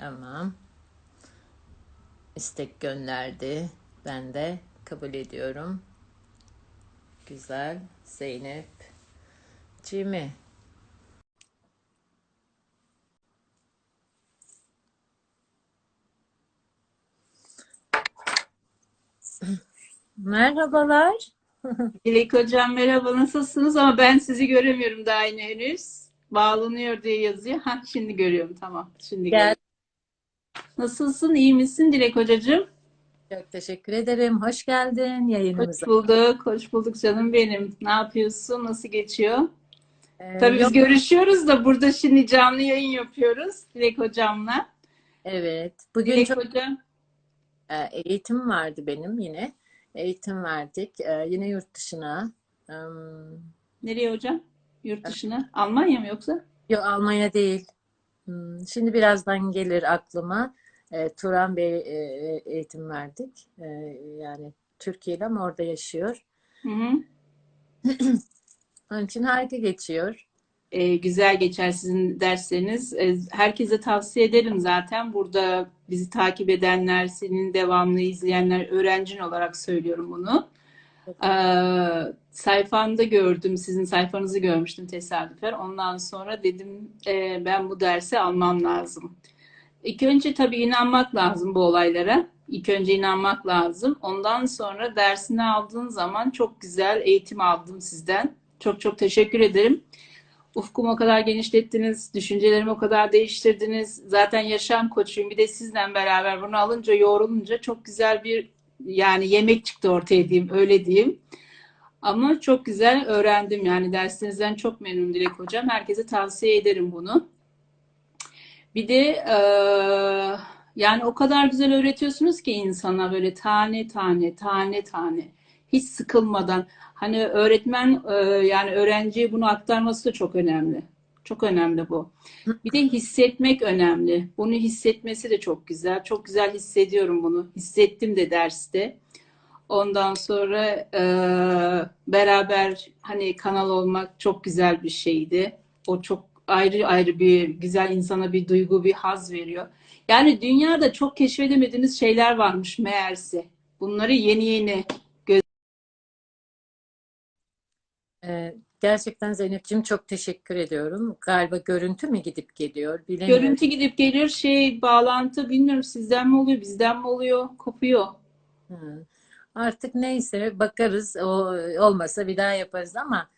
Tamam. İstek gönderdi. Ben de kabul ediyorum. Güzel. Zeynep. Cimi. Merhabalar. Dilek Hocam merhaba nasılsınız ama ben sizi göremiyorum daha yine henüz. Bağlanıyor diye yazıyor. Ha şimdi görüyorum tamam. Şimdi Gel. Nasılsın? iyi misin Dilek Hocacığım? Çok teşekkür ederim. Hoş geldin Hoş yayınımıza. bulduk. Hoş bulduk canım benim. Ne yapıyorsun? Nasıl geçiyor? Ee, Tabii biz yok- görüşüyoruz da burada şimdi canlı yayın yapıyoruz Dilek Hocam'la. Evet. Bugün Dilek çok Hocam e, eğitim vardı benim yine. Eğitim verdik. E, yine yurt dışına. Nereye hocam? Yurt dışına? Almanya mı yoksa? Yok Almanya değil. Hmm, Şimdi birazdan gelir aklıma. E, Turan Bey e, eğitim verdik. E, yani Türkiye'de ama orada yaşıyor. Hı hı. Onun için harika geçiyor. Ee, güzel geçer sizin dersleriniz. Ee, herkese tavsiye ederim zaten. Burada bizi takip edenler, senin devamlı izleyenler, öğrencin olarak söylüyorum bunu. Ee, sayfanda gördüm, sizin sayfanızı görmüştüm tesadüfen. Ondan sonra dedim e, ben bu dersi almam lazım. İlk önce tabii inanmak lazım bu olaylara. İlk önce inanmak lazım. Ondan sonra dersini aldığın zaman çok güzel eğitim aldım sizden. Çok çok teşekkür ederim. Ufkumu o kadar genişlettiniz, düşüncelerimi o kadar değiştirdiniz. Zaten yaşam koçuyum. Bir de sizle beraber bunu alınca, yoğrulunca çok güzel bir yani yemek çıktı ortaya diyeyim, öyle diyeyim. Ama çok güzel öğrendim yani derslerinizden çok memnunum Dilek Hocam. Herkese tavsiye ederim bunu. Bir de eee, yani o kadar güzel öğretiyorsunuz ki insana böyle tane tane tane tane hiç sıkılmadan. Hani öğretmen eee, yani öğrenciye bunu aktarması da çok önemli. Çok önemli bu. Bir de hissetmek önemli. Bunu hissetmesi de çok güzel. Çok güzel hissediyorum bunu. Hissettim de derste. Ondan sonra eee, beraber hani kanal olmak çok güzel bir şeydi. O çok ayrı ayrı bir güzel insana bir duygu, bir haz veriyor. Yani dünyada çok keşfedemediğiniz şeyler varmış meğerse. Bunları yeni yeni E, gerçekten Zeynep'ciğim çok teşekkür ediyorum. Galiba görüntü mü gidip geliyor bilemiyorum. görüntü gidip geliyor şey bağlantı bilmiyorum sizden mi oluyor bizden mi oluyor kopuyor. Artık neyse bakarız. O olmasa bir daha yaparız ama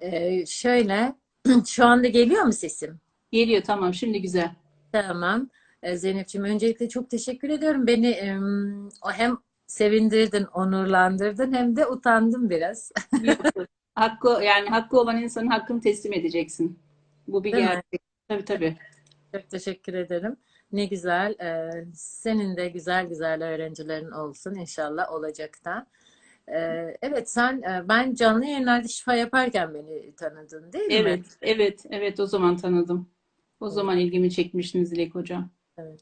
e, şöyle şu anda geliyor mu sesim? Geliyor tamam şimdi güzel. Tamam. E, Zeynep'ciğim öncelikle çok teşekkür ediyorum. Beni hem sevindirdin, onurlandırdın hem de utandım biraz. Hakkı yani hakkı olan insanın hakkını teslim edeceksin. Bu bir Değil mi? gerçek. Tabii tabii. Çok teşekkür ederim. Ne güzel. E, senin de güzel güzel öğrencilerin olsun inşallah olacak da. Evet sen ben canlı yayınlarda şifa yaparken beni tanıdın değil mi? Evet, evet, evet o zaman tanıdım. O zaman ilgimi çekmiştiniz Dilek Hocam. Evet.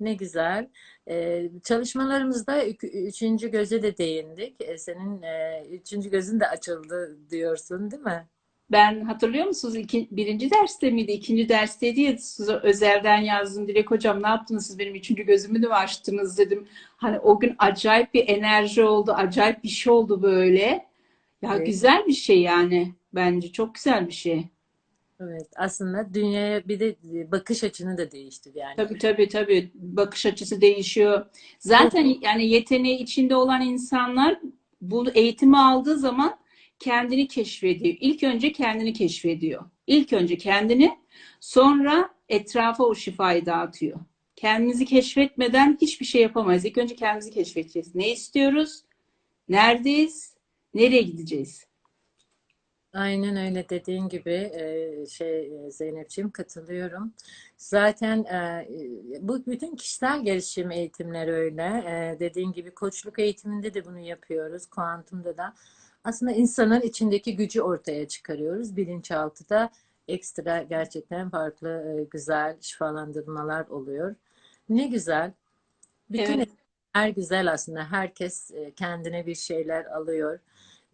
Ne güzel. Ee, çalışmalarımızda ük- üçüncü göze de değindik. Ee, senin e, üçüncü gözün de açıldı diyorsun, değil mi? Ben hatırlıyor musunuz? İki, birinci derste miydi? İkinci dersteydi ya size özelden yazdım. Dilek Hocam ne yaptınız siz benim üçüncü gözümü de açtınız dedim. Hani o gün acayip bir enerji oldu. Acayip bir şey oldu böyle. Ya Evet. güzel bir şey yani. Bence çok güzel bir şey. Evet. Aslında dünyaya bir de bakış açını da değiştir yani. Tabii tabii tabii. Bakış açısı değişiyor. Zaten yani yeteneği içinde olan insanlar bu eğitimi aldığı zaman kendini keşfediyor. İlk önce kendini keşfediyor. İlk önce kendini, sonra etrafa o şifayı dağıtıyor. Kendimizi keşfetmeden hiçbir şey yapamayız. İlk önce kendimizi keşfedeceğiz. Ne istiyoruz? Neredeyiz? Nereye gideceğiz? Aynen öyle dediğin gibi e, şey e, Zeynepciğim katılıyorum. Zaten e, bu bütün kişisel gelişim eğitimleri öyle. Dediğin gibi koçluk eğitiminde de bunu yapıyoruz. Kuantumda da. Aslında insanın içindeki gücü ortaya çıkarıyoruz. Bilinçaltıda ekstra gerçekten farklı e, güzel şifalandırmalar oluyor. Ne güzel. Bütün Evet. her güzel aslında. Herkes e, kendine bir şeyler alıyor.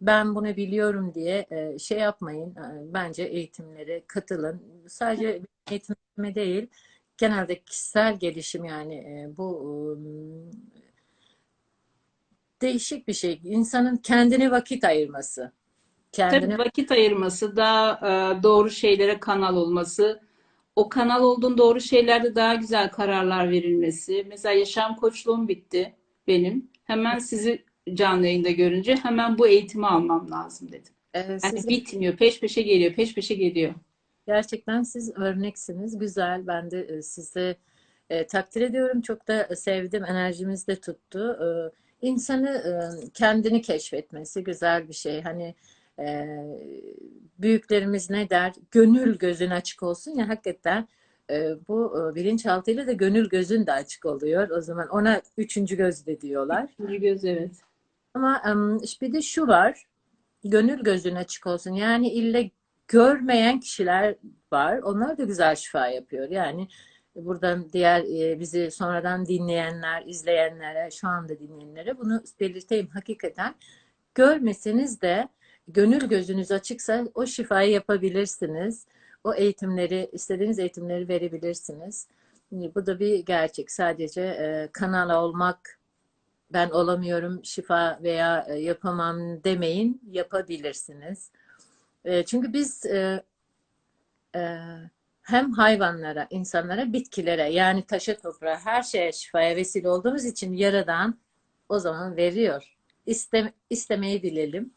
Ben bunu biliyorum diye e, şey yapmayın. Bence eğitimlere katılın. Sadece eğitime değil, genelde kişisel gelişim yani bu değişik bir şey. İnsanın kendine vakit ayırması. Tabii Kendine vakit ayırması, daha e, doğru şeylere kanal olması, o kanal olduğun doğru şeylerde daha güzel kararlar verilmesi. Mesela yaşam koçluğum bitti benim. Hemen sizi canlı yayında görünce hemen bu eğitimi almam lazım dedim. e, Yani siz bitmiyor, peş peşe geliyor, peş peşe geliyor. gerçekten siz örneksiniz. Güzel. Ben de e, sizi e, takdir ediyorum. Çok da sevdim. Enerjimiz de tuttu. E, insanı e, kendini keşfetmesi güzel bir şey. Hani e, büyüklerimiz ne der? Gönül gözün açık olsun ya hakikaten e, bu e, bilinçaltıyla da gönül gözün de açık oluyor. O zaman ona üçüncü göz de diyorlar. Üçüncü göz evet. Ama em, işte bir de şu var. Gönül gözün açık olsun. Yani ille görmeyen kişiler var. Onlar da güzel şifa yapıyor. Yani buradan diğer e, bizi sonradan dinleyenler, izleyenlere, şu anda dinleyenlere bunu belirteyim. Hakikaten görmeseniz de gönül gözünüz açıksa o şifayı yapabilirsiniz. O eğitimleri, istediğiniz eğitimleri verebilirsiniz. Bu da bir gerçek. Sadece e, kanal olmak ben olamıyorum, şifa veya e, yapamam demeyin, yapabilirsiniz. Çünkü biz hem hayvanlara, insanlara, bitkilere yani taşa toprağa her şeye şifaya vesile olduğumuz için Yaradan o zaman veriyor. İste, istemeyi bilelim.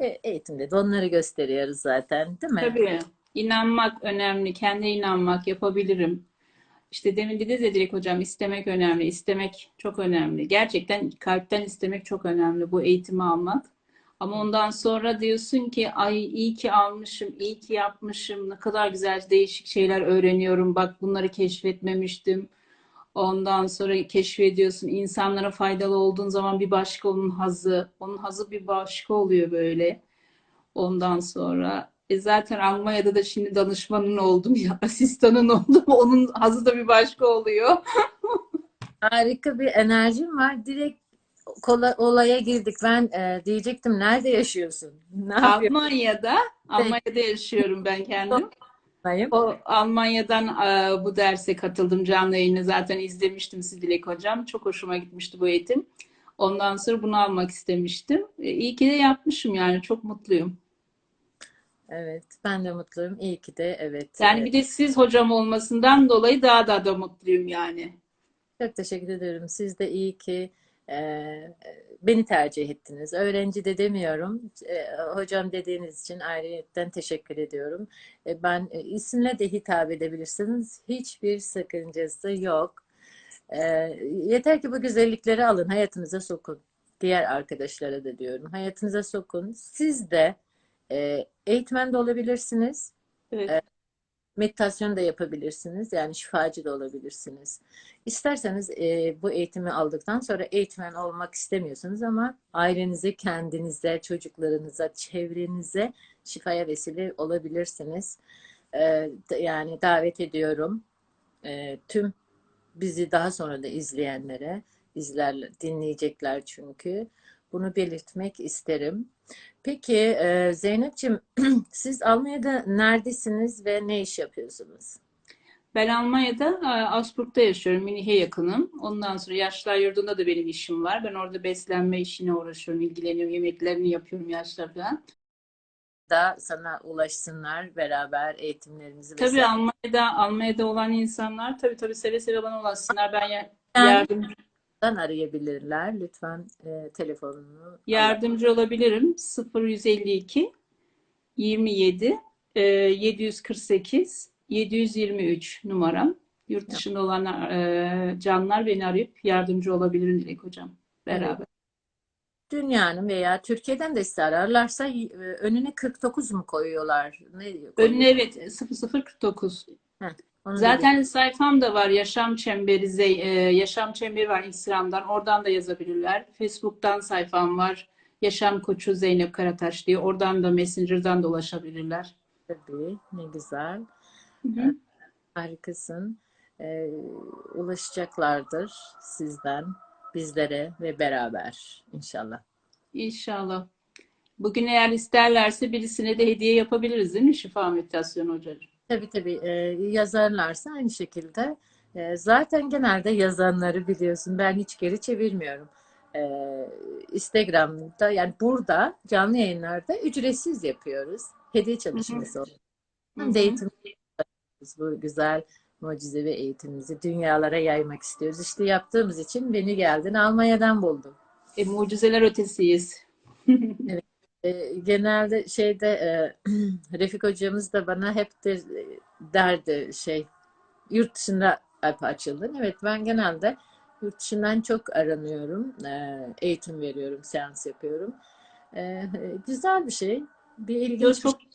E, eğitimde de onları gösteriyoruz zaten, değil mi? Tabii. İnanmak önemli. Kendine inanmak, yapabilirim. İşte demin dedi de Dilek hocam istemek önemli. İstemek çok önemli. Gerçekten kalpten istemek çok önemli bu eğitimi almak. Ama ondan sonra diyorsun ki ay iyi ki almışım, iyi ki yapmışım. Ne kadar güzel değişik şeyler öğreniyorum. Bak bunları keşfetmemiştim. Ondan sonra keşfediyorsun. İnsanlara faydalı olduğun zaman bir başka onun hazı. Onun hazı bir başka oluyor böyle. Ondan sonra e zaten Almanya'da da şimdi danışmanın oldum ya, asistanın oldum. Onun hazı da bir başka oluyor. Harika bir enerjim var. Direkt olaya girdik. Ben e, diyecektim nerede yaşıyorsun? Ne yapıyorsun? Almanya'da, Almanya'da yaşıyorum ben kendim. O Almanya'dan e, bu derse katıldım canlı yayını zaten izlemiştim sizi Dilek hocam. Çok hoşuma gitmişti bu eğitim. Ondan sonra bunu almak istemiştim. E, iyi ki de yapmışım yani çok mutluyum. Evet, ben de mutluyum. İyi ki de evet. Yani e, bir de siz hocam olmasından dolayı daha da da mutluyum yani. Çok teşekkür ederim. Siz de iyi ki beni tercih ettiniz. Öğrenci de demiyorum. E, hocam dediğiniz için ayrıyetten teşekkür ediyorum. E, ben e, isimle de hitap edebilirsiniz. Hiçbir sakıncası yok. Yeter ki bu güzellikleri alın, hayatınıza sokun. Diğer arkadaşlara da diyorum. Hayatınıza sokun. Siz de e, eğitmen de olabilirsiniz. Evet. Meditasyon da yapabilirsiniz. Yani şifacı da olabilirsiniz. İsterseniz e, bu eğitimi aldıktan sonra eğitmen olmak istemiyorsunuz ama ailenize, kendinize, çocuklarınıza, çevrenize şifaya vesile olabilirsiniz. E, yani davet ediyorum e, tüm bizi daha sonra da izleyenlere, izler, dinleyecekler çünkü. Bunu belirtmek isterim. Peki e, Zeynep'ciğim siz Almanya'da neredesiniz ve ne iş yapıyorsunuz? Ben Almanya'da e, Augsburg'da yaşıyorum. Münih'e yakınım. Ondan sonra yaşlılar yurdunda da benim işim var. Ben orada beslenme işine uğraşıyorum, ilgileniyorum, yemeklerini yapıyorum yaşlar falan. Da sana ulaşsınlar beraber eğitimlerinizi Tabii vesaire. Almanya'da Almanya'da olan insanlar tabii tabii seve seve bana ulaşsınlar. Ben ya- Yani- yardım Dan arayabilirler. Lütfen e, telefonunu alın. yardımcı olabilirim. 0152 27 e, 748 723 numaram. Yurt dışında olan e, canlar beni arayıp yardımcı olabilirim Dilek hocam. Beraber. Dünyanın veya Türkiye'den de sizi ararlarsa e, önüne 49 mu koyuyorlar? Ne koyuyorlar? Önüne evet 0049. Onu Zaten sayfam da var. Yaşam Çemberi, Zey- e, Yaşam Çemberi var Instagram'dan. Oradan da yazabilirler. Facebook'tan sayfam var. Yaşam Koçu Zeynep Karataş diye. Oradan da Messenger'dan da ulaşabilirler. tabii. Ne güzel. Hı hı. Harikasın. E, ulaşacaklardır sizden, bizlere ve beraber inşallah. İnşallah. Bugün eğer isterlerse birisine de hediye yapabiliriz değil mi? Şifa meditasyonu hocam. Tabii tabii e, yazarlarsa aynı şekilde e, zaten genelde yazanları biliyorsun ben hiç geri çevirmiyorum. E, Instagram'da yani burada canlı yayınlarda ücretsiz yapıyoruz. Hediye çalışması oluyor. Hem de eğitim bu güzel mucizevi eğitimimizi dünyalara yaymak istiyoruz. İşte yaptığımız için beni geldin Almanya'dan buldun. E, mucizeler ötesiyiz. Evet. E, genelde şeyde e, Refik hocamız da bana hep de e, derdi şey yurt dışında hep açıldın. Evet ben genelde yurt dışından çok aranıyorum. E, eğitim veriyorum, seans yapıyorum. E, güzel bir şey. Bir ilginç bir çok şey.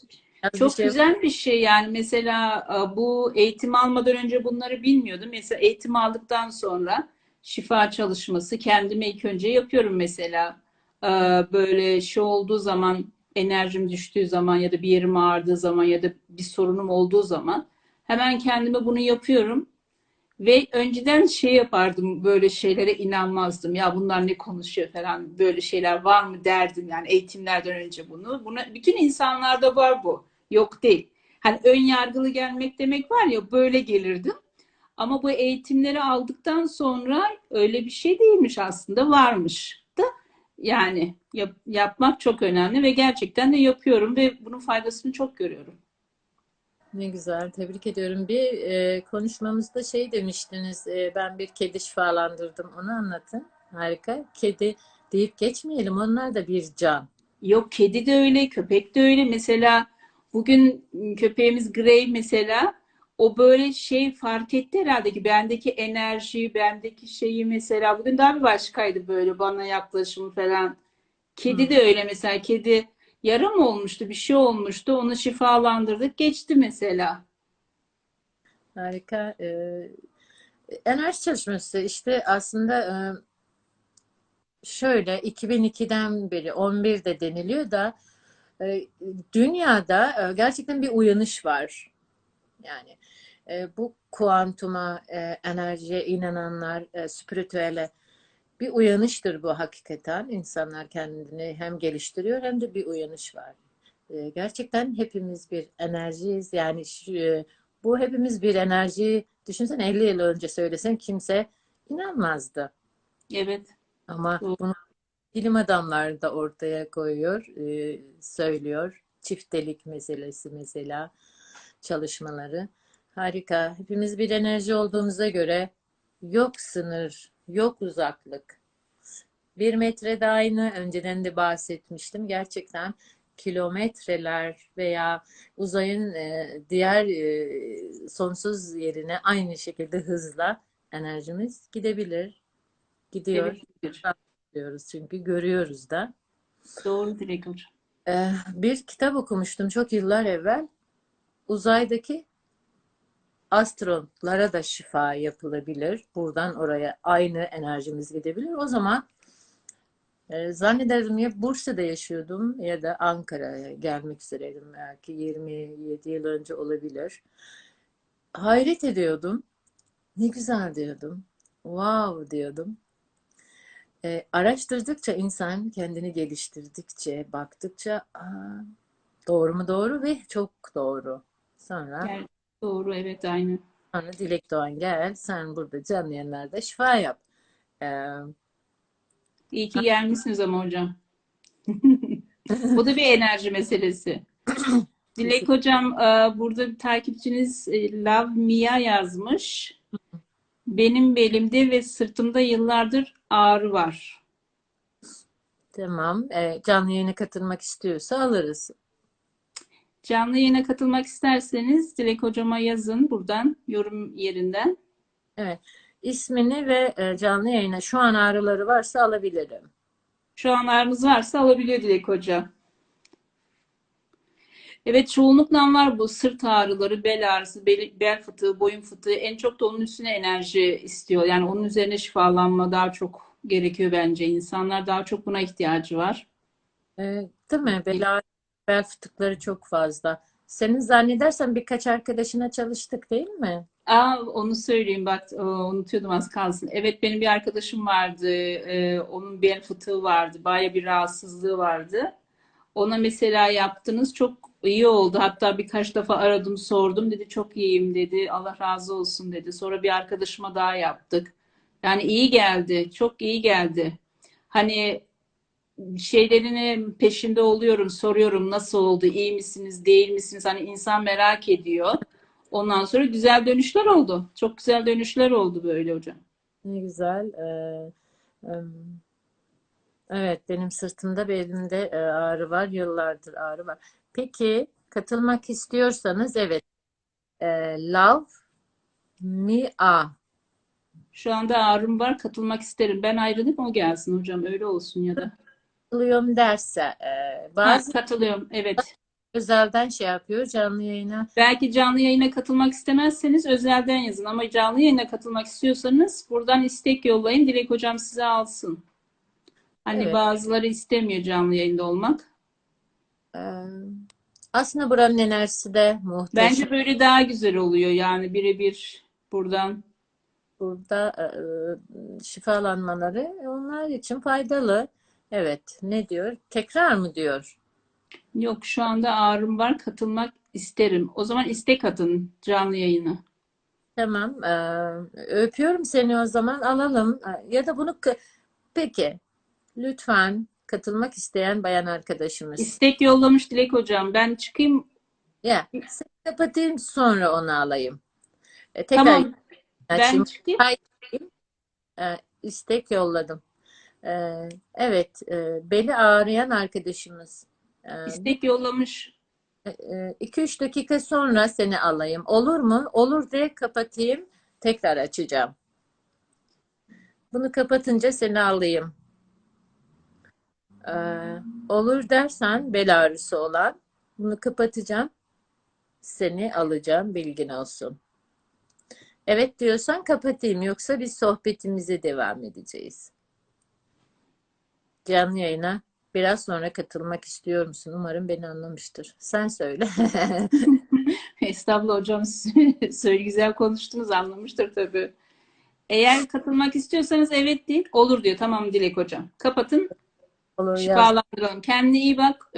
Bir çok şey güzel bir şey yani mesela e, bu eğitim almadan önce bunları bilmiyordum. Mesela eğitim aldıktan sonra şifa çalışması kendime ilk önce yapıyorum mesela. E, Böyle şey olduğu zaman enerjim düştüğü zaman ya da bir yerim ağrıdığı zaman ya da bir sorunum olduğu zaman hemen kendime bunu yapıyorum. Ve önceden şey yapardım böyle şeylere inanmazdım. Ya bunlar ne konuşuyor falan böyle şeyler var mı derdim yani eğitimlerden önce bunu. Buna, bütün insanlarda var bu. Yok değil. Hani ön yargılı gelmek demek var ya böyle gelirdim. Ama bu eğitimleri aldıktan sonra öyle bir şey değilmiş aslında varmış yani yap- yapmak çok önemli ve gerçekten de yapıyorum ve bunun faydasını çok görüyorum. Ne güzel, tebrik ediyorum. Bir e, konuşmamızda şey demiştiniz, e, ben bir kedi şifalandırdım. Onu anlatın. Harika. Kedi deyip geçmeyelim. Onlar da bir can. Yok kedi de öyle, köpek de öyle. Mesela bugün köpeğimiz Grey mesela o böyle şey fark etti herhalde ki bendeki enerjiyi, bendeki şeyi mesela bugün daha bir başkaydı böyle bana yaklaşımı falan. Kedi de öyle mesela kedi yara mı olmuştu, bir şey olmuştu. Onu şifalandırdık, geçti mesela. Harika. E, enerji çalışması işte aslında e, şöyle 2002'den beri 11'de deniliyor da e, dünyada e, gerçekten bir uyanış var. Yani e, bu kuantuma, e, enerjiye inananlar, e, spiritüele bir uyanıştır bu hakikaten. İnsanlar kendini hem geliştiriyor hem de bir uyanış var. E, gerçekten hepimiz bir enerjiyiz. Yani şu, e, bu hepimiz bir enerji. Düşünsene 50 yıl önce söylesen kimse inanmazdı. Evet, Ama doğru. bunu bilim adamları da ortaya koyuyor, e, söylüyor. Çiftelik meselesi mesela çalışmaları. Harika. Hepimiz bir enerji olduğumuza göre yok sınır, yok uzaklık. Bir metrede aynı, önceden de bahsetmiştim. Gerçekten kilometreler veya uzayın e, diğer e, sonsuz yerine aynı şekilde hızla enerjimiz gidebilir, gidiyor. Evet, Diyoruz çünkü görüyoruz da. doğru Dilek. Ee, bir kitap okumuştum çok yıllar evvel. Uzaydaki astronotlara da şifa yapılabilir. Buradan oraya aynı enerjimiz gidebilir. O zaman e, zannederim ya Bursa'da yaşıyordum ya da Ankara'ya gelmek üzereydim belki 27 yıl önce olabilir. Hayret ediyordum. Ne güzel diyordum. Wow diyordum. E, araştırdıkça insan kendini geliştirdikçe, baktıkça Aa, doğru mu doğru ve çok doğru. Sonra Gel, doğru evet aynı. sonra Dilek Doğan gel sen burada canlı yayınlarda şifa yap. Ee, İyi ki gelmişsiniz ama hocam. Bu da bir enerji meselesi. Dilek hocam e, burada bir takipçiniz e, Love Mia yazmış. Benim belimde ve sırtımda yıllardır ağrı var. tamam. Ee, canlı yayına katılmak istiyorsa alırız. Canlı yayına katılmak isterseniz Dilek hocama yazın buradan yorum yerinden. Evet. İsmini ve e, canlı yayına şu an ağrıları varsa alabilirim. Şu an ağrınız varsa alabiliyor Dilek Hoca. Evet çoğunlukla var bu sırt ağrıları, bel ağrısı, bel, bel fıtığı, boyun fıtığı en çok da onun üstüne enerji istiyor. Yani onun üzerine şifalanma daha çok gerekiyor bence. İnsanlar daha çok buna ihtiyacı var. Ee, değil mi? Bel, ağrı- bel fıtıkları çok fazla. Senin zannedersen birkaç arkadaşına çalıştık değil mi? Aa, onu söyleyeyim bak unutuyordum az kalsın. Evet benim bir arkadaşım vardı. Ee, onun bel fıtığı vardı. Baya bir rahatsızlığı vardı. Ona mesela yaptınız çok İyi oldu. Hatta birkaç defa aradım, sordum. Dedi çok iyiyim dedi. Allah razı olsun dedi. Sonra bir arkadaşıma daha yaptık. Yani iyi geldi. Çok iyi geldi. Hani şeylerini peşinde oluyorum, soruyorum nasıl oldu, iyi misiniz, değil misiniz? Hani insan merak ediyor. Ondan sonra güzel dönüşler oldu. Çok güzel dönüşler oldu böyle hocam. Ne güzel. Ee, em, evet, benim sırtımda belimde e, ağrı var. Yıllardır ağrı var. Peki, katılmak istiyorsanız evet. E, Love Me A. Şu anda ağrım var, katılmak isterim. Ben ayrılayım, o gelsin hocam. Öyle olsun ya da. Katılıyorum derse e, Ha, bazı katılıyorum. Evet. özelden şey yapıyor canlı yayına. Belki canlı yayına katılmak istemezseniz özelden yazın ama canlı yayına katılmak istiyorsanız buradan istek yollayın. Dilek hocam size alsın. Hani Evet. bazıları istemiyor canlı yayında olmak. E, aslında buranın enerjisi de muhteşem. Bence böyle daha güzel oluyor yani birebir buradan. Burada e, şifalanmaları onlar için faydalı. Evet, ne diyor? Tekrar mı diyor? Yok şu anda ağrım var katılmak isterim. O zaman istek atın canlı yayına. Tamam. e, öpüyorum seni o zaman alalım. E, Ya da bunu peki lütfen katılmak isteyen bayan arkadaşımız. İstek yollamış Dilek hocam. Ben çıkayım. Ya seni kapatayım sonra onu alayım. E, tekrar Tamam. Ben çıkayım. E, istek yolladım. E, evet, e, beli ağrıyan arkadaşımız. E, İstek yollamış. 2-3 dakika sonra seni alayım. Olur mu? Olur de kapatayım. Tekrar açacağım. Bunu kapatınca seni alayım. Ee, olur dersen bel ağrısı olan bunu kapatacağım. Seni alacağım. Bilgin olsun. Evet diyorsan kapatayım. Yoksa biz sohbetimize devam edeceğiz. Canlı yayına biraz sonra katılmak istiyor musun? Umarım beni anlamıştır. Sen söyle. Estağfurullah hocam söyle güzel konuştunuz anlamıştır tabii. Eğer katılmak istiyorsanız evet değil olur diyor. Tamam Dilek hocam. Kapatın Olur şifalandıralım. Kendine iyi bak.